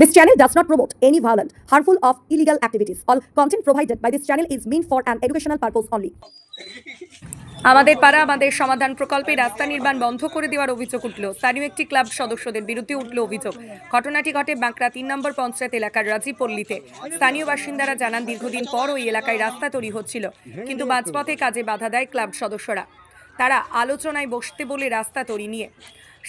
This channel does not promote any violent, harmful, or illegal activities. All content provided by this channel is meant for an educational purpose only. আমাদের পাড়া আমাদের সমাধান প্রকল্পে রাস্তা নির্মাণ বন্ধ করে দেওয়ার অভিযোগ উঠল। স্থানীয় একটি ক্লাব সদস্যদের বিরুদ্ধে উঠল অভিযোগ। ঘটনাটি ঘটে বাঁকড়া তিন নম্বর পঞ্চায়েত এলাকার রাজীপল্লীতে স্থানীয় বাসিন্দারা জানান দীর্ঘদিন পর ওই এলাকায় রাস্তা তৈরি হচ্ছিল কিন্তু মাঝপথে কাজে বাধা দেয় ক্লাব সদস্যরা। তারা আলোচনায় বসতে বলে রাস্তা তৈরি নিয়ে।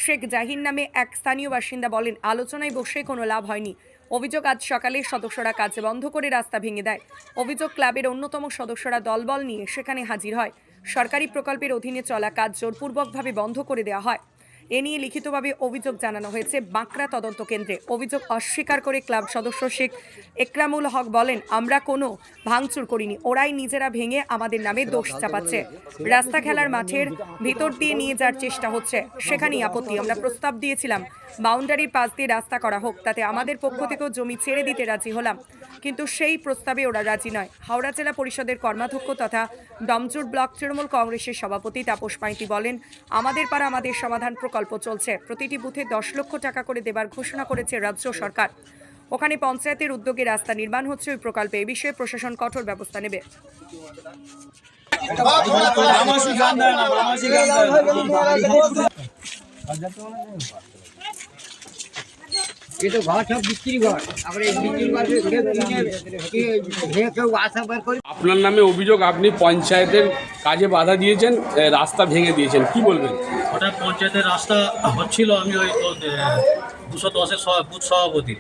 শেখ জাহির নামে এক স্থানীয় বাসিন্দা বলেন, আলোচনায় বসে কোনো লাভ হয়নি। অভিযোগ আজ সকালে সদস্যরা কাজ বন্ধ করে রাস্তা ভেঙে দেয়। অভিযোগ ক্লাবের অন্যতম সদস্যরা দলবল নিয়ে সেখানে হাজির হয়। সরকারি প্রকল্পের অধীনে চলা কাজ জোরপূর্বকভাবে বন্ধ করে দেওয়া হয়। এ নিয়ে লিখিতভাবে অভিযোগ জানানো হয়েছে বাঁকড়া তদন্ত কেন্দ্রে। অভিযোগ অস্বীকার করে ক্লাব সদস্য শেখ একরামুল হক বলেন, আমরা কোনো ভাঙচুর করিনি। ওরাই নিজেরা ভেঙে আমাদের নামে দোষ চাপাচ্ছে। রাস্তা খেলার মাঠের ভিতর দিয়ে নিয়ে যাওয়ার চেষ্টা হচ্ছে। সেখানেই আপত্তি। আমরা প্রস্তাব দিয়েছিলাম, বাউন্ডারির পাশ দিয়ে রাস্তা করা হোক। তাতে আমাদের পক্ষ থেকেও জমি ছেড়ে দিতে রাজি হলাম। কিন্তু সেই প্রস্তাবে ওরা রাজি নয়। হাওড়া জেলা পরিষদের কর্মাধ্যক্ষ তথা ডমজুর ব্লক তৃণমূল কংগ্রেসের সভাপতি তাপস মাইতি বলেন, আমাদের পাড়া আমাদের সমাধান প্রকল্প চলছে। প্রতিটি বুথে দশ লক্ষ টাকা করে দেবার ঘোষণা করেছে রাজ্য সরকার। ওখানে পঞ্চায়েতের উদ্যোগে রাস্তা নির্মাণ হচ্ছে, ওই প্রকল্পে এ বিষয়ে প্রশাসন কঠোর ব্যবস্থা নেবে। ঘর সব বিক্রি ঘর। বিক্রি ঘর কেউ বের করে। আপনার নামে অভিযোগ আপনি পঞ্চায়েতের কাজে বাধা দিয়েছেন রাস্তা ভেঙে দিয়েছেন কি বলবেন? ওটা পঞ্চায়েতের রাস্তা হচ্ছিল আমি ওই দুশো দশের সভা- বুথ সভাপতি।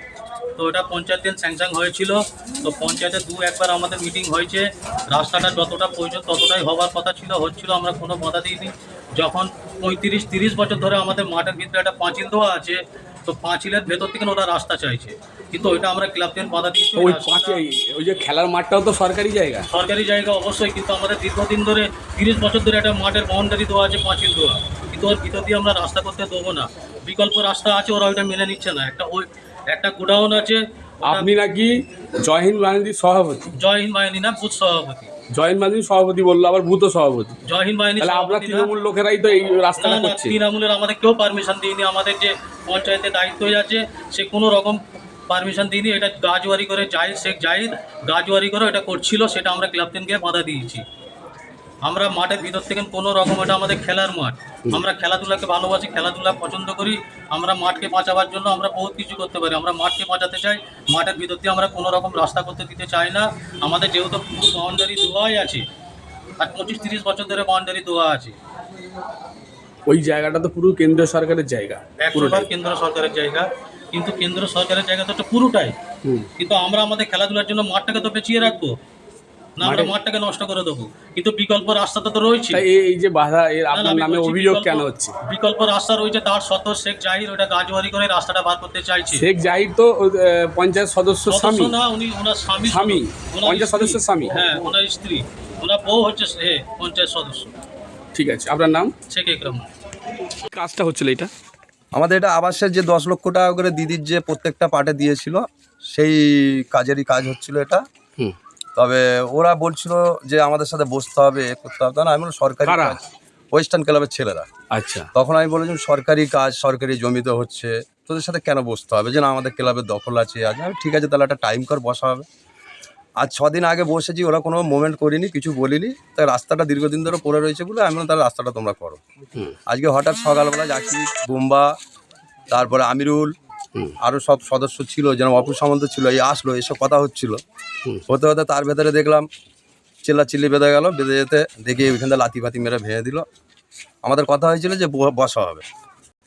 তো ওটা পঞ্চায়েতের স্যাংশন হয়েছিল। তো পঞ্চায়েতে দু একবার আমাদের মিটিং হয়েছে। রাস্তাটা যতটা প্রয়োজন ততটাই হওয়ার কথা ছিল হচ্ছিল আমরা কোনো বাধা দিইনি। যখন পঁয়ত্রিশ তিরিশ বছর ধরে আমাদের মাঠের ভিতরে একটা পাঁচিল দেওয়া আছে তো পাঁচিলের ভেতর থেকে ওরা রাস্তা চাইছে। কিন্তু ওইটা আমরা ক্লাবদের বাধা দিয়েছি ওই পাঁচে ওই যে খেলার মাঠটাও তো সরকারি জায়গা। সরকারি জায়গা অবশ্যই কিন্তু আমাদের দীর্ঘদিন ধরে তিরিশ বছর ধরে একটা মাঠের বাউন্ডারি দেওয়া আছে পাঁচিল দেওয়া। কিন্তু ওর ভিতর দিয়ে আমরা রাস্তা করতে দেবো না। বিকল্প রাস্তা আছে ওরা ওইটা মেনে নিচ্ছে না। একটা ওই একটা গোডাউন আছে আপনি নাকি জয় হিন্দ বাহিনীর সভাপতি? জয় হিন্দ বাহিনী না বুথ সভাপতি। জয়হিন্দ বাহিনীর সভাপতি বলল আবার ভূত সভাপতি। জয় হিন্দ বাহিনী তাহলে আপনার। তৃণমূল লোকেরাই তো এই রাস্তাটা করছে। তৃণমূলের আমাদের কেউ পারমিশন দিইনি আমাদের যে পঞ্চায়েতের দায়িত্ব আছে সে কোনো রকম পারমিশন দিইনি এটা গাজওয়ারি করে জাহিদ শেখ জাহিদ গাজওয়ারি করে এটা করছিল সেটা আমরা ক্লাবদিনকে বাধা দিয়েছি। আমরা মাঠের ভিতর থেকে কোনো রকম এটা আমাদের খেলার মাঠ। আমরা খেলাধুলাকে ভালোবাসি খেলাধুলা পছন্দ করি। আমরা মাঠকে বাঁচাবার জন্য আমরা বহুত কিছু করতে পারি। আমরা মাঠকে বাঁচাতে চাই মাঠের ভিতর দিয়ে আমরা কোনো রকম রাস্তা করতে দিতে চাই না। আমাদের যেহেতু পুরো বাউন্ডারি দোয়াই আছে আর পঁচিশ তিরিশ বছর ধরে বাউন্ডারি দোয়া আছে। ওই জায়গাটা তো পুরো কেন্দ্রীয় সরকারের জায়গা পুরোটাই। কেন্দ্র সরকারের জায়গা। কিন্তু কেন্দ্র সরকারের জায়গা তো পুরোটাই। কিন্তু আমরা আমাদের খেলাধুলার জন্য মাঠটাকে তো বেঁচিয়ে রাখব। না আমরা মাঠটাকে নষ্ট করে দেবো। কিন্তু বিকল্প রাস্তাটা তো রয়েছে। এই- যে বাধা এর আপনার নামে অভিযোগ কেন হচ্ছে? বিকল্প রাস্তা রয়েছে তার সত্ত্বেও শেখ জাহির ওটা গাজওয়ারি করে রাস্তাটা বার করতে চাইছে। শেখ জাহির তো পঞ্চায়েত সদস্য সদস্য স্বামী। না উনি ওনার স্বামী স্বামী, পঞ্চায়েত স্ত্রী। সদস্যের স্বামী। হ্যাঁ ওনার স্ত্রী। ওনার বউ হচ্ছে হে পঞ্চায়েত সদস্য। ঠিক আছে আপনার নাম? শেখ একরম। কাজটা হচ্ছিল এটা? আমাদের এটা আবাসের যে দশ লক্ষ টাকা করে দিদির যে প্রত্যেকটা পার্টে দিয়েছিল সেই কাজেরই কাজ হচ্ছিল এটা। হুম। তবে ওরা বলছিল যে আমাদের সাথে বসতে হবে এ করতে হবে। না আমি বললাম সরকারি কাজ। ওয়েস্টার্ন ক্লাবের ছেলেরা। আচ্ছা। তখন আমি বলেছিলাম সরকারি কাজ সরকারি জমিতে হচ্ছে তোদের সাথে কেন বসতে হবে? যে না আমাদের ক্লাবের দখল আছে আজ আমি ঠিক আছে তাহলে একটা টাইম কর বসা হবে। আজ ছদিন আগে বসেছি ওরা কোনো মুভমেন্ট করিনি কিছু বলিনি। তাই রাস্তাটা দীর্ঘদিন ধরে পড়ে রয়েছে বলে আমি বললাম তাহলে রাস্তাটা তোমরা করো। আজকে হঠাৎ সকালবেলা যাচ্ছি বুম্বা তারপরে আমিরুল। আরও সব সদস্য ছিল যেন অপু সামন্ত ছিল এই আসলো এসব কথা হচ্ছিল। হতে হতে তার ভেতরে দেখলাম চিল্লা চিল্লি বেঁধে গেল বেঁধে যেতে দেখি ওইখান থেকে লাতি ফাতি মেরে ভেঙে দিল। আমাদের কথা হয়েছিল যে বসা হবে।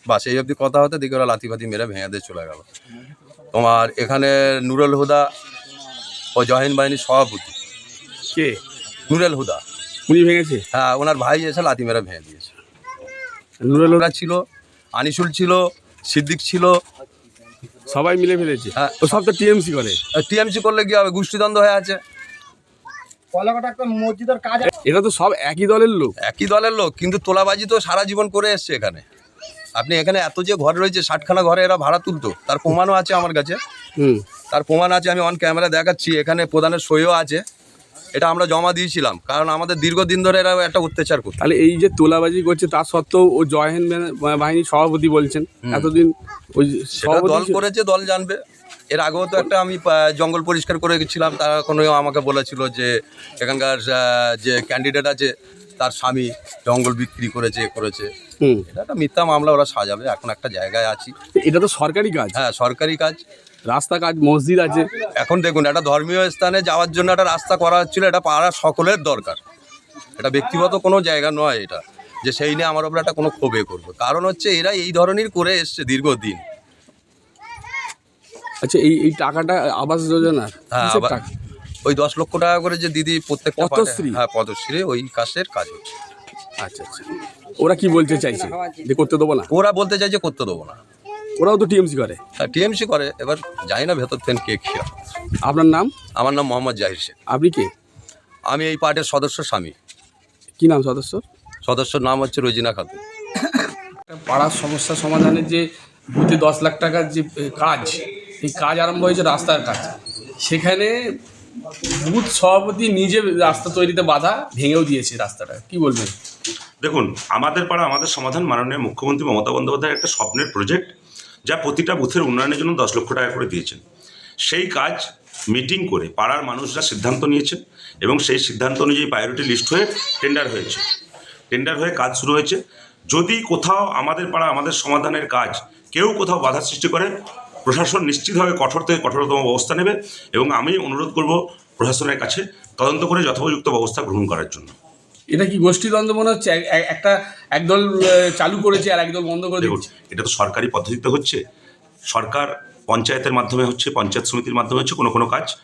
বাস এই অবধি কথা হতে দেখি ওরা লাতি ফাতি মেরে ভেঙে দিয়ে চলে গেল। তোমার এখানে নুরুল হুদা ও জহিন বাহিনীর সভাপতি। কে? নুরুল হুদা। উনি ভেঙেছে? হ্যাঁ ওনার ভাই এসে লাতি মেরে ভেঙে দিয়েছে। নুরুল ওরা ছিল আনিসুল ছিল সিদ্দিক ছিল সবাই মিলে ফেলেছে। হ্যাঁ। ও সব তো টিএমসি করে। টিএমসি করলে কি হবে? গোষ্ঠীদ্বন্দ্ব হয়ে আছে। এটা তো সব একই দলের লোক। একই দলের লোক কিন্তু তোলাবাজি তো সারা জীবন করে এসছে এখানে। আপনি এখানে এত যে ঘর রয়েছে ষাটখানা ঘরে এরা ভাড়া তুলতো। তার প্রমাণও আছে আমার কাছে। হুম। তার প্রমাণ আছে আমি অন ক্যামেরা দেখাচ্ছি। এখানে প্রধানের সইও আছে। এটা আমরা জমা দিয়েছিলাম কারণ আমাদের দীর্ঘদিন ধরে এরা একটা অত্যাচার করতো। তাহলে এই যে তোলাবাজি করছে তা সত্ত্বেও ও জয়হিন্দ বাহিনীর সভাপতি বলছেন। এতদিন ওই দল করেছে দল জানবে। এর আগেও তো একটা আমি জঙ্গল পরিষ্কার করে গেছিলাম তারা কোনো আমাকে বলেছিল যে এখানকার যে ক্যান্ডিডেট আছে তার স্বামী জঙ্গল বিক্রি করেছে করেছে। এটা একটা মিথ্যা মামলা ওরা সাজাবে এখন একটা জায়গায় আছি। এটা তো সরকারি কাজ। হ্যাঁ সরকারি কাজ। রাস্তা কাজ মসজিদ আছে। এখন দেখুন একটা ধর্মীয় স্থানে যাওয়ার জন্য একটা রাস্তা করা হচ্ছিল এটা পাড়ার সকলের দরকার। এটা ব্যক্তিগত কোনো জায়গা নয় এটা যে সেই নিয়ে আমার ওপর একটা কোনো ক্ষোভে করবে। কারণ হচ্ছে এরা এই ধরনের করে এসছে দীর্ঘদিন। আচ্ছা এই এই টাকাটা আবাস যোজনা হ্যাঁ ওই দশ লক্ষ টাকা করে যে দিদি প্রত্যেক পদশ্রী হ্যাঁ পদশ্রী ওই কাজের কাজ হচ্ছে। আচ্ছা আচ্ছা। ওরা কি বলতে চাইছে? যে করতে দেবো না? ওরা বলতে চাইছে করতে দেবো না। ওরাও তো টিএমসি করে। হ্যাঁ টিএমসি করে। এবার জানি না ভেতর থেকে কে খেয়া আপনার নাম? আমার নাম মোহাম্মদ জাহির শেখ। আপনি কে? আমি এই পার্টির সদস্য স্বামী। কি নাম সদস্য? সদস্যর নাম হচ্ছে রোজিনা খাতুন। পাড়ার সমস্যা সমাধানের যে বুথে দশ লাখ টাকার যে কাজ এই কাজ আরম্ভ হয়েছে রাস্তার কাজ। সেখানে বুথ সভাপতি নিজে রাস্তা তৈরিতে বাধা ভেঙেও দিয়েছে রাস্তাটা। কি বলবেন? দেখুন আমাদের পাড়া আমাদের সমাধান মাননীয় মুখ্যমন্ত্রী মমতা বন্দ্যোপাধ্যায়ের একটা স্বপ্নের প্রজেক্ট। যা প্রতিটা বুথের উন্নয়নের জন্য দশ লক্ষ টাকা করে দিয়েছেন। সেই কাজ মিটিং করে পাড়ার মানুষরা সিদ্ধান্ত নিয়েছে এবং সেই সিদ্ধান্ত অনুযায়ী প্রায়োরিটি লিস্ট হয়ে টেন্ডার হয়েছে। টেন্ডার হয়ে কাজ শুরু হয়েছে। যদি কোথাও আমাদের পাড়া আমাদের সমাধানের কাজ কেউ কোথাও বাধা সৃষ্টি করে, প্রশাসন নিশ্চিতভাবে কঠোর থেকে কঠোরতম ব্যবস্থা নেবে এবং আমি অনুরোধ করব প্রশাসনের কাছে তদন্ত করে যথোপযুক্ত ব্যবস্থা গ্রহণ করার জন্য। এটা কি গোষ্ঠীদ্বন্দ্ব মনে হচ্ছে? এক- এক- একটা একদল চালু করেছে আর একদল বন্ধ করে দিচ্ছে এটা তো সরকারি পদ্ধতিতে হচ্ছে। সরকার পঞ্চায়েতের মাধ্যমে হচ্ছে পঞ্চায়েত সমিতির মাধ্যমে হচ্ছে কোনো কোনো কাজ।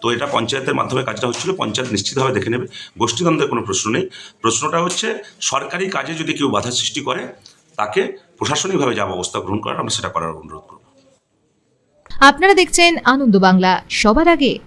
তো এটা পঞ্চায়েতের মাধ্যমে কাজটা হচ্ছিল পঞ্চায়েত নিশ্চিতভাবে দেখে নেবে। গোষ্ঠীদ্বন্দ্বের কোনো প্রশ্ন নেই। প্রশ্নটা হচ্ছে সরকারি কাজে যদি কেউ বাধা সৃষ্টি করে তাকে প্রশাসনিকভাবে যা ব্যবস্থা গ্রহণ করার আমরা সেটা করার অনুরোধ করব। আপনারা দেখছেন আনন্দ বাংলা। সবার আগে